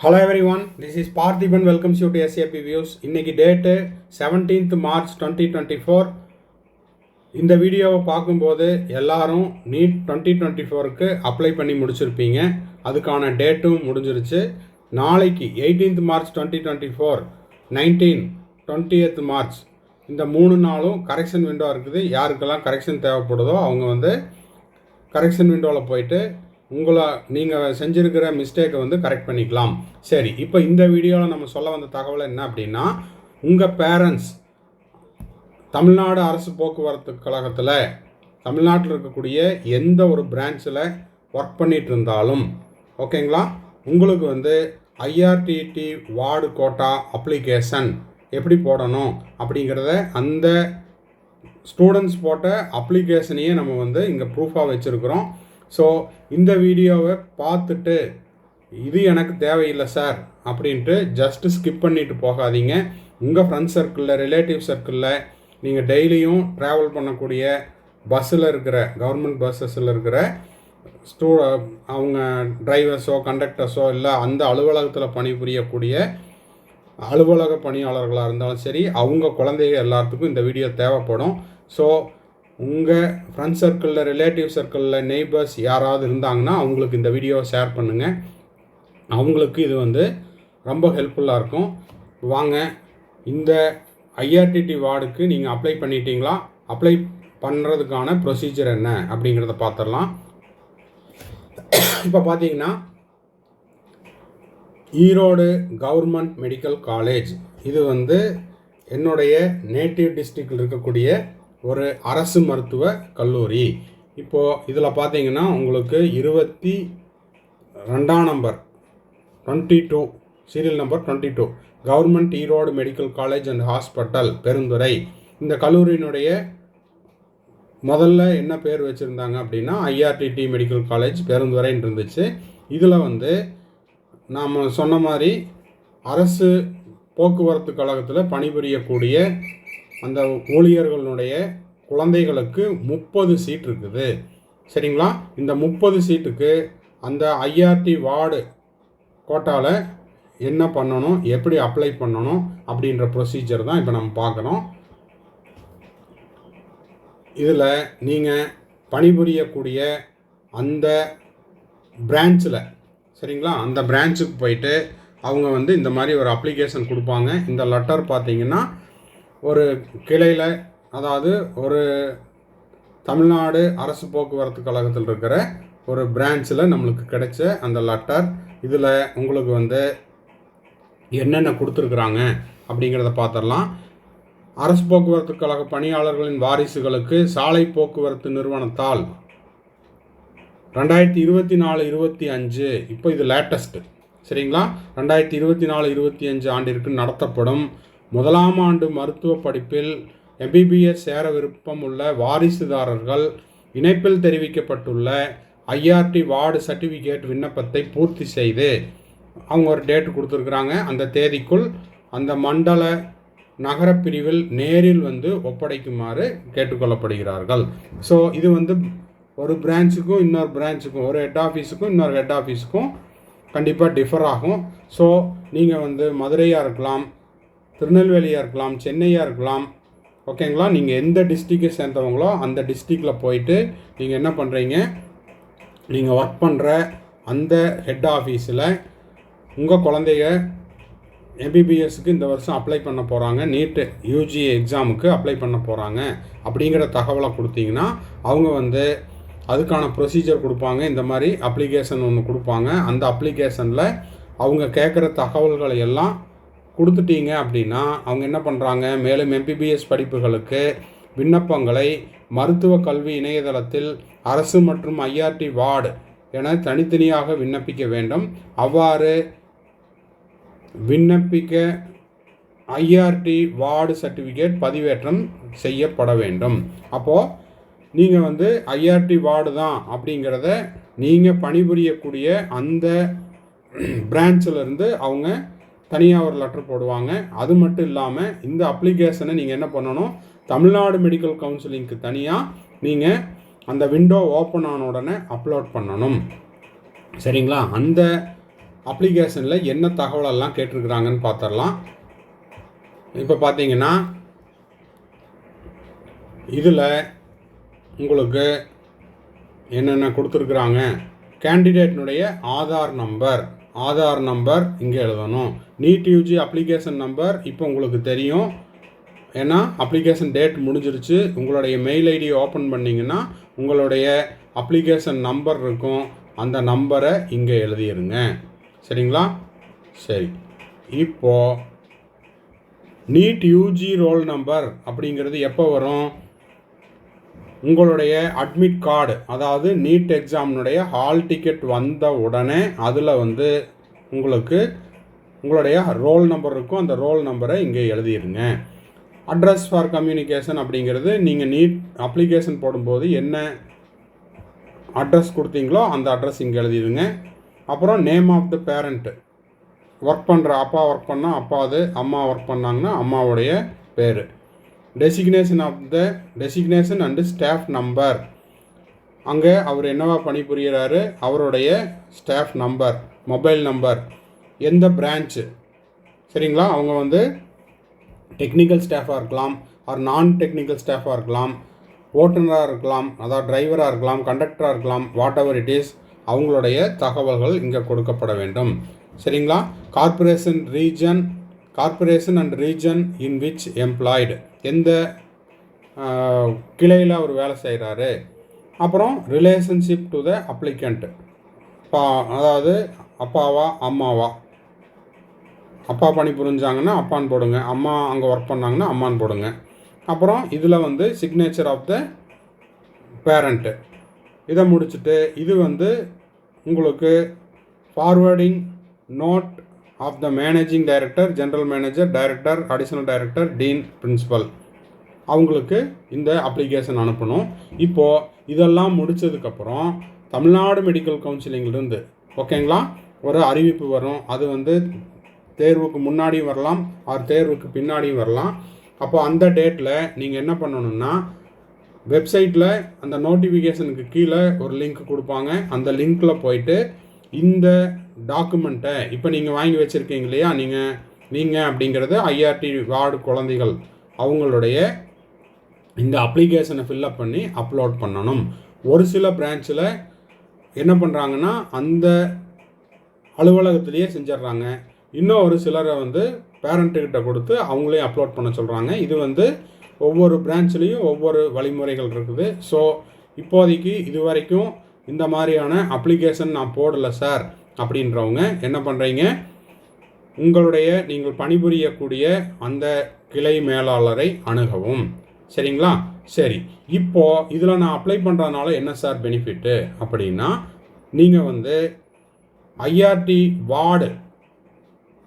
Hello everyone this is Parthiban welcomes you to SAP views இன்னைக்கு date seventeenth March twenty twenty four இந்த வீடியோவை பார்க்கும்போது எல்லாரும் NEET twenty twenty ஃபோருக்கு apply பண்ணி முடிச்சிருப்பீங்க. அதுக்கான டேட்டும் முடிஞ்சிருச்சு. நாளைக்கு eighteenth March twenty twenty four nineteen twentieth March இந்த மூணு நாளும் கரெக்ஷன் விண்டோ இருக்குது. யாருக்கெல்லாம் கரெக்ஷன் தேவைப்படுதோ அவங்க வந்து கரெக்ஷன் விண்டோவில் போயிட்டு உங்களை நீங்கள் செஞ்சுருக்கிற மிஸ்டேக்கை வந்து கரெக்ட் பண்ணிக்கலாம். சரி இப்போ இந்த வீடியோவில் நம்ம சொல்ல வந்த தகவல் என்ன அப்படின்னா உங்கள் பேரண்ட்ஸ் தமிழ்நாடு அரசு போக்குவரத்து கழகத்தில் தமிழ்நாட்டில் இருக்கக்கூடிய எந்த ஒரு பிரான்ச்சில் ஒர்க் பண்ணிட்டு இருந்தாலும் ஓகேங்களா உங்களுக்கு வந்து ஐஆர்டிடி வார்டு கோட்டா அப்ளிகேஷன் எப்படி போடணும் அப்படிங்கிறத அந்த ஸ்டூடெண்ட்ஸ் போட்ட அப்ளிகேஷனையே நம்ம வந்து இங்கே ப்ரூஃபாக வச்சுருக்குறோம். ஸோ இந்த வீடியோவை பார்த்துட்டு இது எனக்கு தேவையில்லை சார் அப்படின்ட்டு ஜஸ்ட்டு ஸ்கிப் பண்ணிட்டு போகாதீங்க. உங்கள் ஃப்ரெண்ட்ஸ் சர்க்கிளில் ரிலேட்டிவ் சர்க்கிளில் நீங்கள் டெய்லியும் ட்ராவல் பண்ணக்கூடிய பஸ்ஸில் இருக்கிற கவர்மெண்ட் பஸ்ஸஸில் இருக்கிற ஸ்டூ அவங்க டிரைவர்ஸோ கண்டக்டர்ஸோ இல்லை அந்த அலுவலகத்தில் பணிபுரியக்கூடிய அலுவலக பணியாளர்களாக இருந்தாலும் சரி அவங்க குழந்தைகள் எல்லாத்துக்கும் இந்த வீடியோ தேவைப்படும். ஸோ உங்கள் ஃப்ரெண்ட்ஸ் சர்க்கிளில் ரிலேட்டிவ் சர்க்கிளில் நெய்பர்ஸ் யாராவது இருந்தாங்கன்னா அவங்களுக்கு இந்த வீடியோவை ஷேர் பண்ணுங்கள் அவங்களுக்கு இது வந்து ரொம்ப ஹெல்ப்ஃபுல்லாக இருக்கும். வாங்க இந்த ஐஆர்டிடி வார்டுக்கு நீங்கள் அப்ளை பண்ணிட்டீங்களா? அப்ளை பண்ணுறதுக்கான ப்ரொசீஜர் என்ன? அப்படிங்கிறத பார்த்துடலாம் இப்போ பார்த்தீங்கன்னா ஈரோடு கவர்மெண்ட் மெடிக்கல் காலேஜ். இது வந்து என்னுடைய நேட்டிவ் டிஸ்ட்ரிக்டில் இருக்கக்கூடிய ஒரு அரசு மருத்துவ கல்லூரி. இப்போது இதில் பார்த்தீங்கன்னா உங்களுக்கு இருபத்தி ரெண்டாம் number twenty two serial number twenty two government Erode medical college and hospital Perundurai இந்த கல்லூரியினுடைய முதல்ல என்ன பேர் வச்சுருந்தாங்க அப்படின்னா ஐஆர்டிடி மெடிக்கல் காலேஜ் பெருந்துறைன்னு இருந்துச்சு. இதில் வந்து நாம் சொன்ன மாதிரி அரசு போக்குவரத்து கழகத்தில் பணிபுரியக்கூடிய அந்த ஊழியர்களுடைய குழந்தைகளுக்கு முப்பது சீட் இருக்குது. சரிங்களா? இந்த முப்பது சீட்டுக்கு அந்த ஐஆர்டி வார்டு கோட்டாவில் என்ன பண்ணணும் எப்படி அப்ளை பண்ணணும் அப்படின்ற ப்ரொசீஜர் தான் இப்போ நம்ம பார்க்குறோம் இதில் நீங்கள் பணிபுரியக்கூடிய அந்த பிரான்ச்சில் சரிங்களா? அந்த பிரான்ச்சுக்கு போயிட்டு அவங்க வந்து இந்த மாதிரி ஒரு அப்ளிகேஷன் கொடுப்பாங்க. இந்த லெட்டர் பார்த்தீங்கன்னா ஒரு கிளையில் அதாவது ஒரு தமிழ்நாடு அரசு போக்குவரத்து கழகத்தில் இருக்கிற ஒரு பிரான்ச்சில் நம்மளுக்கு கிடைச்ச அந்த லெட்டர் இதில் உங்களுக்கு வந்து என்னென்ன கொடுத்துருக்குறாங்க அப்படிங்கிறத பார்த்துடலாம் அரசு போக்குவரத்து கழக பணியாளர்களின் வாரிசுகளுக்கு சாலை போக்குவரத்து நிறுவனத்தால் ரெண்டாயிரத்தி இருபத்தி நாலு இருபத்தி அஞ்சு இப்போ இது லேட்டஸ்ட்டு சரிங்களா? ரெண்டாயிரத்தி இருபத்தி நாலு இருபத்தி அஞ்சு ஆண்டிற்கு நடத்தப்படும் முதலாம் ஆண்டு மருத்துவ படிப்பில் எம்பிபிஎஸ் சேர விருப்பம் உள்ள வாரிசுதாரர்கள் இணைப்பில் தெரிவிக்கப்பட்டுள்ள ஐஆர்டி வார்டு சர்டிஃபிகேட் விண்ணப்பத்தை பூர்த்தி செய்து அவங்க ஒரு டேட் கொடுத்துருக்குறாங்க. அந்த தேதிக்குள் அந்த மண்டல நகரப்பிரிவில் நேரில் வந்து ஒப்படைக்குமாறு கேட்டுக்கொள்ளப்படுகிறார்கள். ஸோ இது வந்து ஒரு பிரான்ச்சுக்கும் இன்னொரு பிரான்ச்சுக்கும் ஒரு ஹெட் ஆஃபீஸுக்கும் இன்னொரு ஹெட் ஆஃபீஸுக்கும் கண்டிப்பாக டிஃபர் ஆகும். ஸோ நீங்கள் வந்து மதுரையாக இருக்கலாம் திருநெல்வேலியாக இருக்கலாம் சென்னையாக இருக்கலாம். ஓகேங்களா நீங்கள் எந்த டிஸ்ட்ரிக்கை சேர்ந்தவங்களோ அந்த டிஸ்ட்ரிக்டில் போயிட்டு நீங்கள் என்ன பண்ணுறீங்க நீங்கள் ஒர்க் பண்ணுற அந்த ஹெட் ஆஃபீஸில் உங்கள் குழந்தைய எம்பிபிஎஸ்க்கு இந்த வருஷம் அப்ளை பண்ண போகிறாங்க நீட்டு யூஜி எக்ஸாமுக்கு அப்ளை பண்ண போகிறாங்க அப்படிங்கிற தகவலை கொடுத்தீங்கன்னா அவங்க வந்து அதுக்கான ப்ரொசீஜர் கொடுப்பாங்க. இந்த மாதிரி அப்ளிகேஷன் ஒன்று கொடுப்பாங்க. அந்த அப்ளிகேஷனில் அவங்க கேட்குற தகவல்களை எல்லாம் கொடுத்துட்டீங்க அப்படின்னா அவங்க என்ன பண்ணுறாங்க மேலும் எம்பிபிஎஸ் படிப்புகளுக்கு விண்ணப்பங்களை மருத்துவ கல்வி இணையதளத்தில் அரசு மற்றும் ஐஆர்டி வார்டு என தனித்தனியாக விண்ணப்பிக்க வேண்டும். அவ்வாறு விண்ணப்பிக்க ஐஆர்டி வார்டு சர்டிஃபிகேட் பதிவேற்றம் செய்யப்பட வேண்டும். அப்போது நீங்கள் வந்து ஐஆர்டி வார்டு தான் அப்படிங்கிறத நீங்கள் பணிபுரியக்கூடிய அந்த பிரான்ச்சிலிருந்து அவங்க தனியாக ஒரு லெட்டர் போடுவாங்க. அது மட்டும் இல்லாமல் இந்த அப்ளிகேஷனை நீங்கள் என்ன பண்ணணும்? தமிழ்நாடு மெடிக்கல் கவுன்சிலிங்க்கு தனியாக நீங்கள் அந்த விண்டோ ஓப்பன் ஆன உடனே அப்லோட் பண்ணணும். சரிங்களா? அந்த அப்ளிகேஷனில் என்ன தகவலெல்லாம் கேட்டிருக்கிறாங்கன்னு பார்த்துடலாம் இப்போ பார்த்தீங்கன்னா இதில் உங்களுக்கு என்னென்ன கொடுத்துருக்குறாங்க? கேண்டிடேட்னுடைய ஆதார் நம்பர் ஆதார் நம்பர் இங்கே எழுதணும். நீட் யூஜி அப்ளிகேஷன் நம்பர் இப்போ உங்களுக்கு தெரியும். ஏன்னா அப்ளிகேஷன் டேட் முடிஞ்சிருச்சு. உங்களுடைய மெயில் ஐடி ஓப்பன் பண்ணிங்கன்னா உங்களுடைய அப்ளிகேஷன் நம்பர் இருக்கும். அந்த நம்பரை இங்கே எழுதிடுங்க சரிங்களா? சரி. இப்போது நீட் யூஜி ரோல் நம்பர் அப்படிங்கிறது எப்போ வரும்? உங்களுடைய அட்மிட் கார்டு அதாவது நீட் எக்ஸாமினுடைய ஹால் டிக்கெட் வந்த உடனே அதில் வந்து உங்களுக்கு உங்களுடைய ரோல் நம்பர் இருக்கும். அந்த ரோல் நம்பரை இங்கே எழுதிடுங்க அட்ரஸ் ஃபார் கம்யூனிகேஷன் அப்படிங்கிறது நீங்கள் நீட் அப்ளிகேஷன் போடும்போது என்ன அட்ரஸ் கொடுத்தீங்களோ அந்த அட்ரஸ் இங்கே எழுதிடுங்க. அப்புறம் name of the parent work பண்ணுற அப்பா ஒர்க் பண்ணால் அப்பாது அம்மா ஒர்க் பண்ணாங்கன்னா அம்மாவுடைய பேர். Designation of the designation and staff number அங்கே அவர் என்னவா பணிபுரிகிறாரு? அவருடைய ஸ்டாஃப் நம்பர் மொபைல் நம்பர் எந்த பிரான்ச்சு சரிங்களா? அவங்க வந்து டெக்னிக்கல் ஸ்டாஃபாக இருக்கலாம் ஆர் நான் டெக்னிக்கல் ஸ்டாஃபாக இருக்கலாம் ஓட்டுநராக இருக்கலாம் அதாவது டிரைவராக இருக்கலாம் கண்டக்டராக இருக்கலாம் வாட் எவர் இட் இஸ் அவங்களுடைய தகவல்கள் இங்கே கொடுக்கப்பட வேண்டும். சரிங்களா? Corporation region corporation and region in which employed எந்த கிளையில் அவர் வேலை செய்கிறாரு அப்புறம் ரிலேஷன்ஷிப் டு த அப்ளிகண்ட்டு பா அதாவது அப்பாவா அம்மாவா? அப்பா பணி புரிஞ்சாங்கன்னா அப்பான்னு போடுங்க. அம்மா அங்கே ஒர்க் பண்ணாங்கன்னா அம்மான்னு போடுங்க. அப்புறம் இதில் வந்து சிக்னேச்சர் ஆஃப் த பேரண்ட்டு இதை முடிச்சுட்டு இது வந்து உங்களுக்கு forwarding note of the managing director general manager director additional director dean principal அவங்களுக்கு இந்த அப்ளிகேஷன் அனுப்பணும். இப்போது இதெல்லாம் முடித்ததுக்கப்புறம் தமிழ்நாடு மெடிக்கல் கவுன்சிலிங்கிலிருந்து ஓகேங்களா ஒரு அறிவிப்பு வரும். அது வந்து தேர்வுக்கு முன்னாடியும் வரலாம் ஆர் தேர்வுக்கு பின்னாடியும் வரலாம். அப்போ அந்த டேட்டில் நீங்கள் என்ன பண்ணணும்னா வெப்சைட்டில் அந்த நோட்டிஃபிகேஷனுக்கு கீழே ஒரு லிங்க் கொடுப்பாங்க. அந்த லிங்க்கில் போயிட்டு இந்த டாக்குமெண்ட்டை இப்போ நீங்கள் வாங்கி வச்சுருக்கீங்க இல்லையா? நீங்கள் நீங்கள் அப்படிங்கிறது ஐஆர்டி வார்டு குழந்தைகள் அவங்களுடைய இந்த அப்ளிகேஷனை ஃபில்லப் பண்ணி அப்லோட் பண்ணணும். ஒரு சில பிரான்ச்சில் என்ன பண்ணுறாங்கன்னா அந்த அலுவலகத்திலேயே செஞ்சிட்றாங்க. இன்னும் ஒரு சிலரை வந்து பேரண்ட்டுக்கிட்ட கொடுத்து அவங்களே அப்லோட் பண்ண சொல்கிறாங்க இது வந்து ஒவ்வொரு பிரான்ச்லேயும் ஒவ்வொரு வழிமுறைகள் இருக்குது. ஸோ இப்போதைக்கு இது வரைக்கும் இந்த மாதிரியான அப்ளிகேஷன் நான் போடலை சார் அப்படின்றவங்க என்ன பண்ணுறீங்க உங்களுடைய நீங்கள் பணிபுரியக்கூடிய அந்த கிளை மேலாளரை அணுகவும். சரிங்களா? சரி. இப்போது இதில் நான் அப்ளை பண்ணுறதுனால என்ன சார் பெனிஃபிட்டு அப்படின்னா நீங்கள் வந்து ஐஆர்டி வார்டு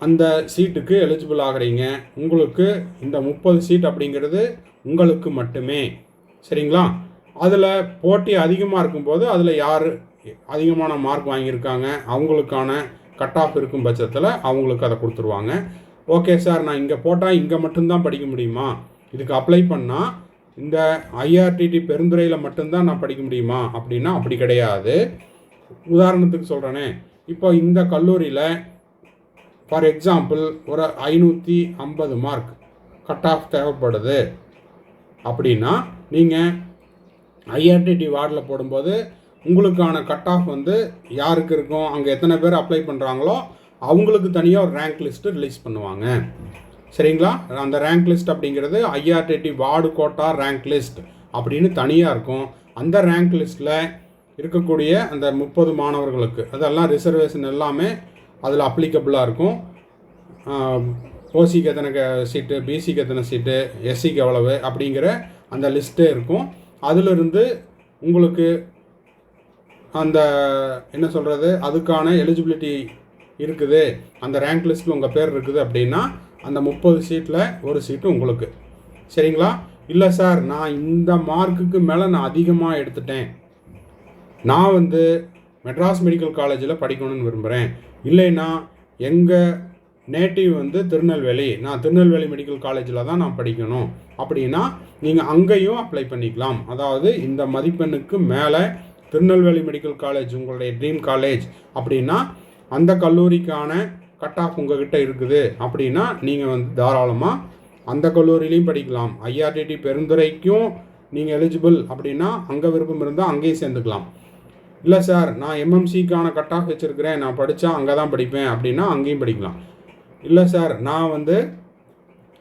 அந்த சீட்டுக்கு எலிஜிபிள் ஆகிறீங்க. உங்களுக்கு இந்த முப்பது சீட் அப்படிங்கிறது உங்களுக்கு மட்டுமே. சரிங்களா? அதில் போட்டி அதிகமாக இருக்கும்போது அதில் யார் அதிகமான மார்க் வாங்கியிருக்காங்க. அவங்களுக்கான கட் ஆஃப் இருக்கும் பட்சத்தில் அவங்களுக்கு அதை கொடுத்துருவாங்க. ஓகே சார் நான் இங்கே போட்டால் இங்கே மட்டும்தான் படிக்க முடியுமா? இதுக்கு அப்ளை பண்ணால் இந்த ஐஆர்டிடி பெருந்துறையில் மட்டும்தான் நான் படிக்க முடியுமா? அப்படின்னா அப்படி கிடையாது. உதாரணத்துக்கு சொல்கிறேனே இப்போ இந்த கல்லூரியில் ஃபார் எக்ஸாம்பிள் ஒரு ஐநூற்றி ஐம்பது மார்க் கட் ஆஃப் தேவைப்படுது. அப்படின்னா நீங்கள் ஐஆர்டிடி வார்டில் போடும்போது உங்களுக்கான கட் ஆஃப் வந்து யாருக்கு இருக்கும்? அங்கே எத்தனை பேர் அப்ளை பண்ணுறாங்களோ அவங்களுக்கு தனியாக ஒரு ரேங்க் லிஸ்ட்டு ரிலீஸ் பண்ணுவாங்க. சரிங்களா? அந்த ரேங்க் லிஸ்ட் அப்படிங்கிறது IRTT ward quota rank list அப்படின்னு தனியாக இருக்கும். அந்த ரேங்க் லிஸ்ட்டில் இருக்கக்கூடிய அந்த முப்பது மாணவர்களுக்கு அதெல்லாம் ரிசர்வேஷன் எல்லாமே அதில் அப்ளிகபிளாக இருக்கும். ஓசிக்கு எத்தனை சீட்டு பிசிக்கு எத்தனை சீட்டு எஸ்சிக்கு எவ்வளவு அப்படிங்கிற அந்த லிஸ்ட்டே இருக்கும். அதிலிருந்து உங்களுக்கு அந்த என்ன சொல்கிறது அதுக்கான எலிஜிபிலிட்டி இருக்குது. அந்த ரேங்க் லிஸ்ட்டில் உங்கள் பேர் இருக்குது அப்படின்னா அந்த முப்பது சீட்டில் ஒரு சீட்டு உங்களுக்கு. சரிங்களா? இல்லை சார் நான் இந்த மார்க்குக்கு மேலே நான் அதிகமாக எடுத்துட்டேன். நான் வந்து மெட்ராஸ் மெடிக்கல் காலேஜில் படிக்கணும்னு விரும்புகிறேன் இல்லைன்னா எங்கள் நேட்டிவ் வந்து திருநெல்வேலி. நான் திருநெல்வேலி மெடிக்கல் காலேஜில் தான் நான் படிக்கணும். அப்படின்னா நீங்கள் அங்கேயும் அப்ளை பண்ணிக்கலாம். அதாவது இந்த மதிப்பெண்ணுக்கு மேலே திருநெல்வேலி மெடிக்கல் காலேஜ் உங்களுடைய ட்ரீம் காலேஜ் அப்படின்னா அந்த கல்லூரிக்கான கட் ஆஃப் உங்ககிட்ட இருக்குது. அப்படின்னா நீங்கள் வந்து தாராளமாக அந்த கல்லூரியிலையும் படிக்கலாம். ஐஆர்டிடி பெருந்துறைக்கும் நீங்கள் எலிஜிபிள் அப்படின்னா அங்கே விருப்பம் இருந்தால் அங்கேயும் சேர்ந்துக்கலாம். இல்லை சார் நான் எம்எம்சிக்கான கட் ஆஃப் வச்சுருக்கிறேன். நான் படித்தா அங்கே தான் படிப்பேன் அப்படின்னா அங்கேயும் படிக்கலாம். இல்லை சார் நான் வந்து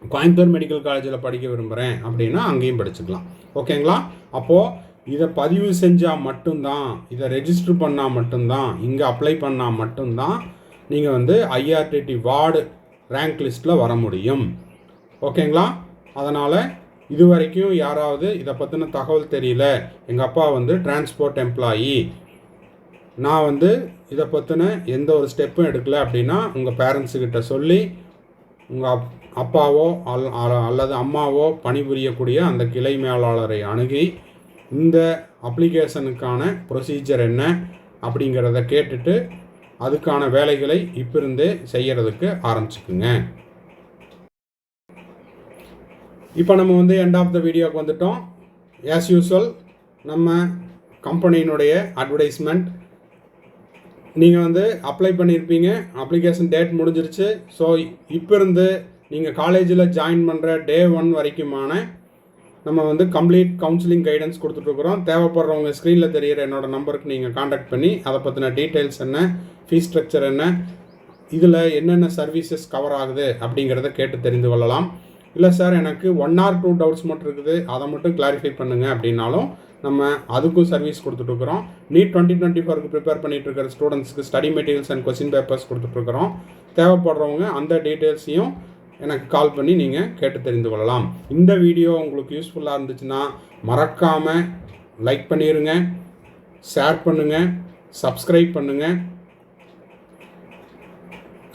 கோயம்புத்தூர் மெடிக்கல் காலேஜில் படிக்க விரும்புகிறேன் அப்படின்னா அங்கேயும் படிச்சுக்கலாம். ஓகேங்களா அப்போது இதை பதிவு செஞ்சால் மட்டும்தான் இதை ரெஜிஸ்டர் பண்ணால் மட்டும்தான் இங்கே அப்ளை பண்ணால் மட்டும்தான் நீங்கள் வந்து ஐஆர்டிடி வார்டு ரேங்க் லிஸ்ட்டில் வர முடியும். ஓகேங்களா அதனால் இது வரைக்கும் யாராவது இதை பற்றின தகவல் தெரியல எங்கள் அப்பா வந்து டிரான்ஸ்போர்ட் எம்ப்ளாயி நான் வந்து இதை பற்றின எந்த ஒரு ஸ்டெப்பும் எடுக்கல அப்படின்னா உங்கள் பேரண்ட்ஸுக்கிட்ட சொல்லி உங்கள் அப் அப்பாவோ அல் அ- அல்லது அம்மாவோ பணிபுரியக்கூடிய அந்த கிளை மேலாளரை அணுகி இந்த அப்ளிகேஷனுக்கான ப்ரொசீஜர் என்ன அப்படிங்கிறத கேட்டுட்டு அதுக்கான வேலைகளை இப்பிருந்தே செய்யறதுக்கு ஆரம்பிச்சுக்குங்க. இப்போ நம்ம வந்து எண்ட் ஆஃப் த வீடியோக்கு வந்துட்டோம். ஆஸ் யூஸ்வல் நம்ம கம்பெனியினுடைய அட்வர்டைஸ்மெண்ட் நீங்கள் வந்து அப்ளை பண்ணியிருப்பீங்க அப்ளிகேஷன் டேட் முடிஞ்சிருச்சு. ஸோ இப்போ இருந்து நீங்கள் காலேஜில் ஜாயின் பண்ணுற டே ஒன் வரைக்குமான நம்ம வந்து கம்ப்ளீட் கவுன்சிலிங் கைடன்ஸ் கொடுத்துட்ருக்குறோம் தேவைப்படுறவங்க ஸ்க்ரீனில் தெரியிற என்னோட நம்பருக்கு நீங்கள் காண்டாக்ட் பண்ணி அதை பற்றின டீட்டெயில்ஸ் என்ன ஃபீஸ் ஸ்ட்ரக்சர் என்ன இதில் என்னென்ன சர்வீசஸ் கவர் ஆகுது அப்படிங்கிறத கேட்டு தெரிந்து கொள்ளலாம். இல்லை சார் எனக்கு ஒன் ஆர் டூ டவுட்ஸ் மட்டும் இருக்குது. அதை மட்டும் கிளாரிஃபை பண்ணுங்கள் அப்படின்னாலும் நம்ம அதுக்கும் சர்வீஸ் கொடுத்துட்ருக்குறோம் நீட் டுவெண்ட்டி டுவெண்ட்டி ஃபோருக்கு ப்ரிப்பேர் பண்ணிட்டு இருக்கிற ஸ்டூடெண்ட்ஸ்க்கு study materials and question papers கொடுத்துட்ருக்குறோம் தேவைப்படுறவங்க அந்த டீட்டெயில்ஸையும் எனக்கு கால் பண்ணி நீங்கள் கேட்டு தெரிந்து கொள்ளலாம். இந்த வீடியோ உங்களுக்கு யூஸ்ஃபுல்லாக இருந்துச்சுன்னா மறக்காமல் லைக் பண்ணிடுங்க ஷேர் பண்ணுங்கள் சப்ஸ்கிரைப் பண்ணுங்கள்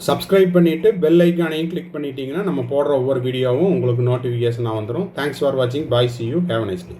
சப்ஸ்கிரைப் பண்ணிவிட்டு பெல் ஐக்கானையும் கிளிக் பண்ணிட்டீங்கன்னா நம்ம போடுற ஒவ்வொரு வீடியோவும் உங்களுக்கு நோட்டிஃபிகேஷனாக வந்துடும் தேங்க்ஸ் ஃபார் வாட்சிங் bye see you have nice day